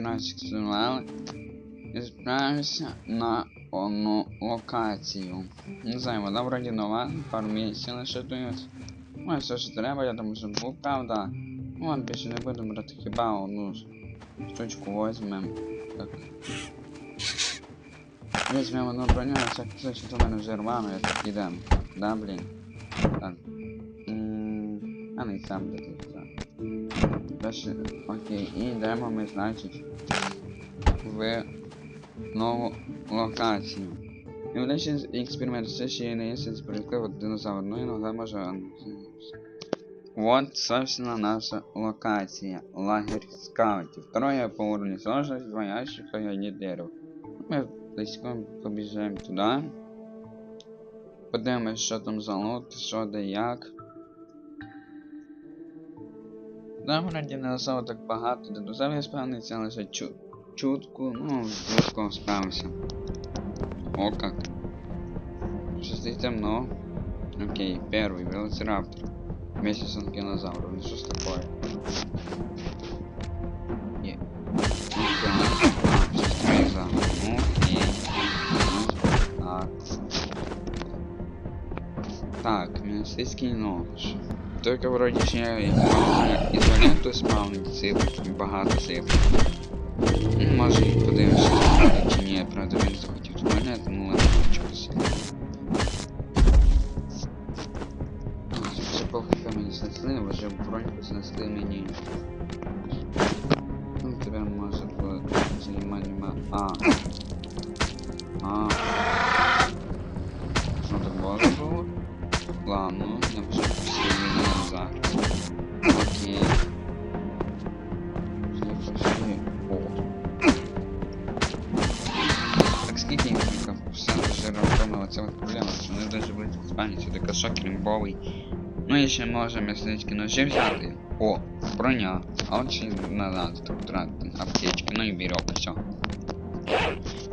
Survival і справився на одну локацію. Не знаю, вона вроді нова, пару місяців лише тут. Ну, все що треба, я там вже був, правда. Ну, ладно, більше не будемо брати хіба одну штучку возьмем. Так. Візьмемо одну броню, а всяк случай то мене вже рвано, я так ідем. Да, блін. Так. А не сам де тут. Дальше, окей, і йдемо ми, значить, в нову локацію. І вдачі експеримент це ще не є справедливо динозавр, ну іноді може. Вот, собственно, наша локація. Лагерь скаутів. Второе по уровню сложности, два ящика и одни дерево. Ми близько побіжаємо туди. Подивимось, що там за лут, що де як. Там раді не особо так багато, динозаврів справиться лише чу чутку, ну, легко справився. О как. Здесь темно. Окей, первый велоцираптор. Вместе с анкилозавром. Ну что ж такое? Е. Да. А, всё, динозавр. Окей. Ну, так. Так, медицинский нож. Только вроде ще ізоленту спавнить цифр, багато. Ну, може і подивимося, чи ні, правда він захотів туалет, ну ладно, чогось. Це похуй мені снесли, вже броньку снесли мені. Ну, тебе може займати. А. А. Що так може було? Ладно, я вже посилю назад. Окей. Я пошли. О. Так скільки їх тільки все вже робимо ця от проблема, що вони даже будуть в Іспанії, це така шок лімбовий. Ну і ще можемо мисливські ножі взяти. О, броня. А от ще й назад так тратити. Аптечки, ну і вірьовка, все.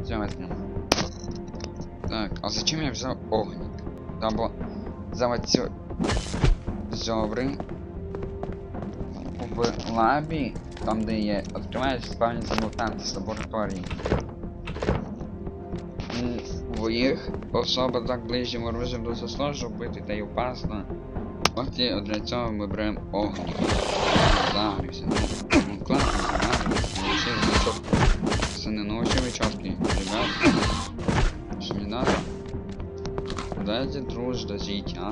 Все возьмем. Так, а зачем я взяв огник? Або взяв оці зобри в лабі, там де є, відкриваєш спавніться мутанти з лабораторії. І в їх особа так ближчим оружием дуже сложно вбити та й опасно. От і для цього ми беремо огонь. Загрівся. Ну класно, загрівся. Значок. Це не научили чіткі, ребят. Що не надо. Дайте дружно жить, а?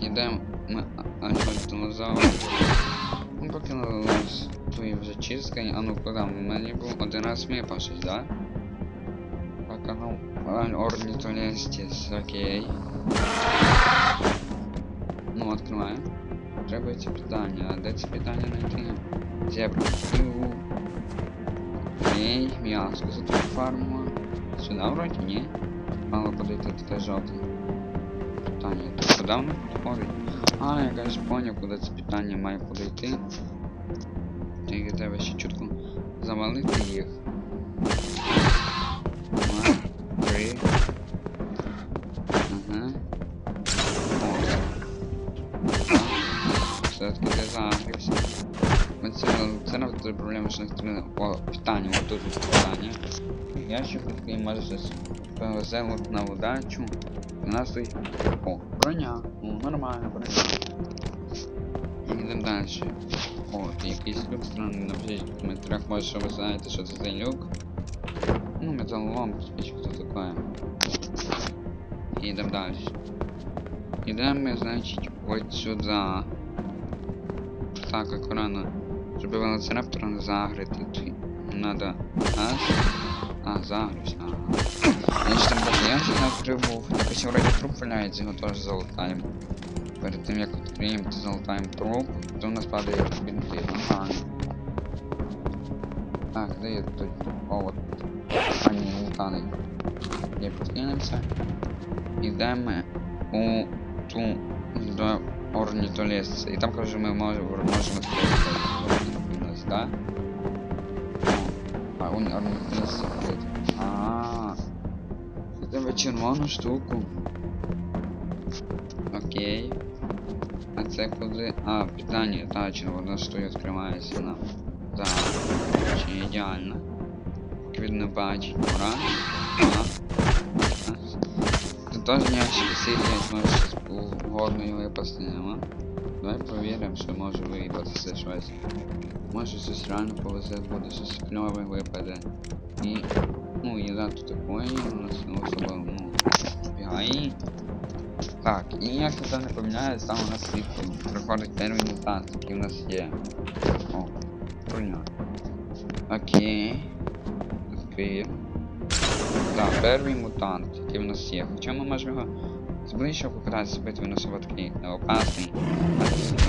Так, ідемо ми аж динозавр. Ну поки на нас твої вже чистка, а ну куди? У мене був один раз ми пашуть, да? Так, а ну, орнітолестіс, окей. Ну, відкриваємо. Треба ці питання, а де ці питання знайти? Зебра. Фу. Окей, м'яско за твою фарму. Сюди вроді, ні? Мало подойти таке жовте. Питання, то куди воно підходить? А, я кажу, поняв, куди це питання має подойти. Тільки треба ще чутко завалити їх. Все-таки ти загрівся. Це, це не не. О, питання, от тут питання. Я ще такий може щось повезе на удачу. Тут... О, броня. Ну, нормально, броня. Йдемо далі. О, якийсь люк странний, напишіть в коментарях, може, що ви знаєте, що за люк. Ну, металлолом, спичка, хто таке. Йдемо далі. Йдемо ми, значить, от сюди. Так, акуратно. Щоб велоцираптора не загрити. Надо. А, загрівся, ага. Я ще там бачу, я вже відкрив був. Якось вроді труп валяється, його теж залутаємо. Перед тим як відкриємо, то залутаємо труп, то у нас падає бінти. Ага. Так, де я тут? О, от. А, ні, лутаний. Є підкинемося. Ідемо у ту до орнітолесця. І там, каже, ми можемо можемо відкрити нас, да? А, он орнітолесця відкрити. А. Це тебе червону штуку. Окей. А це куди? А, питання, та червона штука відкривається нам. Так, чи ідеально. Видно бачить, ура. Ага. Тут теж ящики сидять, може щось угодно і випасти нема. Давай провіримо, що може виїбатися щось. Може щось реально повезе, буде щось кльове випаде. І, ну, їда тут такої, у нас ну, ну, бігає. Так, і як це не поміняється, там у нас світло приходить термін мутант, який у нас є. О, броня. Окей. Відкриємо. Так, перший мутант, який в нас є. Хоча ми можемо його зближче попитатися бити, він особо такий не опасний.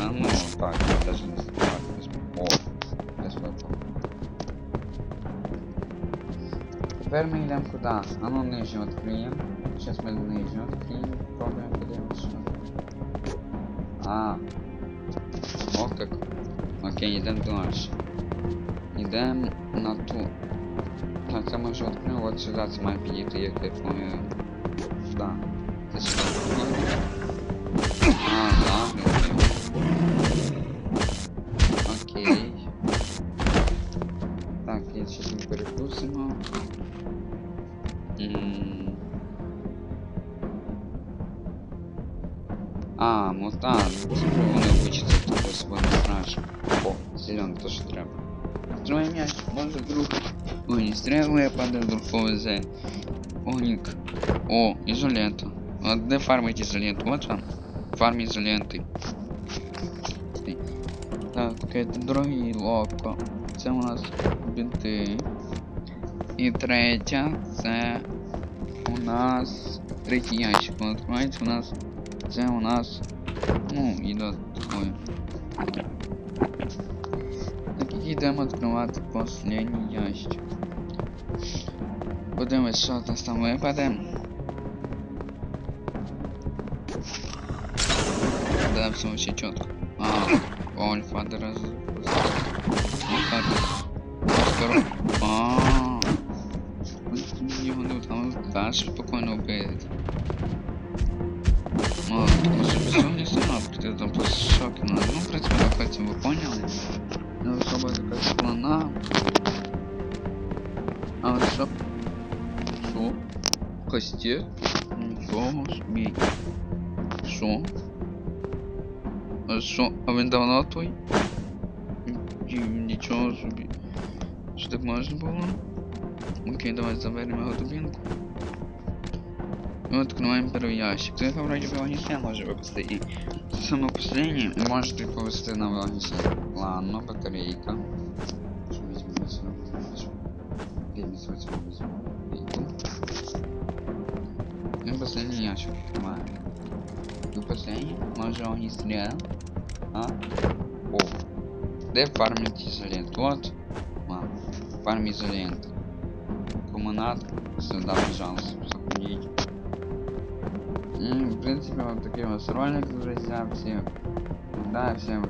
А, ну, так, я даже не знаю. О, десь випав. Тепер ми йдемо куди? А ну нижню відкриємо. Зараз ми нижню відкриємо, пробуємо подивимося. що. А. О, как. Окей, йдемо далі. Йдемо на ту. Так, це може відкрив, от сюди це має підійти, як я пам'ятаю. Да. Це сюди. А, да, Окей. Так, я щось ми перекусимо. М. А, мутант. Вони вичити тут особо не страшно. О, зеленый то, що треба. Троє м'яч, може друг. Ой, не стрілує, падає друг повезе. Оник. О, ізолента. А де фармить ізоленту? Вот вам. Фарм ізоленти. Так, це другий локо. Це у нас бінти. І третя, це у нас третій ящик. Він відкривається у нас. Це у нас. Ну, і до такої. Так, йдемо відкривати останній ящик. Подивимось, у нас там випаде. Да, все вообще четко. А, о, альфа раз. Скоро. А. Його не там дальше спокійно вбити. О, так може без цього не сама, ти там просто шоки на. Ну, в принципі, так ви поняли. Не особо така складна. А от що? Що? Костє? А що? А він давно той? Ні- Нічого собі. Що так можна було? Окей, давай заберемо його дубінку. І відкриваємо перший ящик. Це яка вроді вагіся може випасти. І саме последнє можете повести на вагіся. Ладно, батарейка. Що візьмемо сюди? Ми сюди візьмемо. Батарейку. И последний ящик открываем. И последний, може огнестрел. А? О. Де фармить изолент? Вот. А, фарм изолент. Кому надо, сюда, пожалуйста, заходите. И, в принципе, вот такие вот ролики, друзья, всем. Да, всем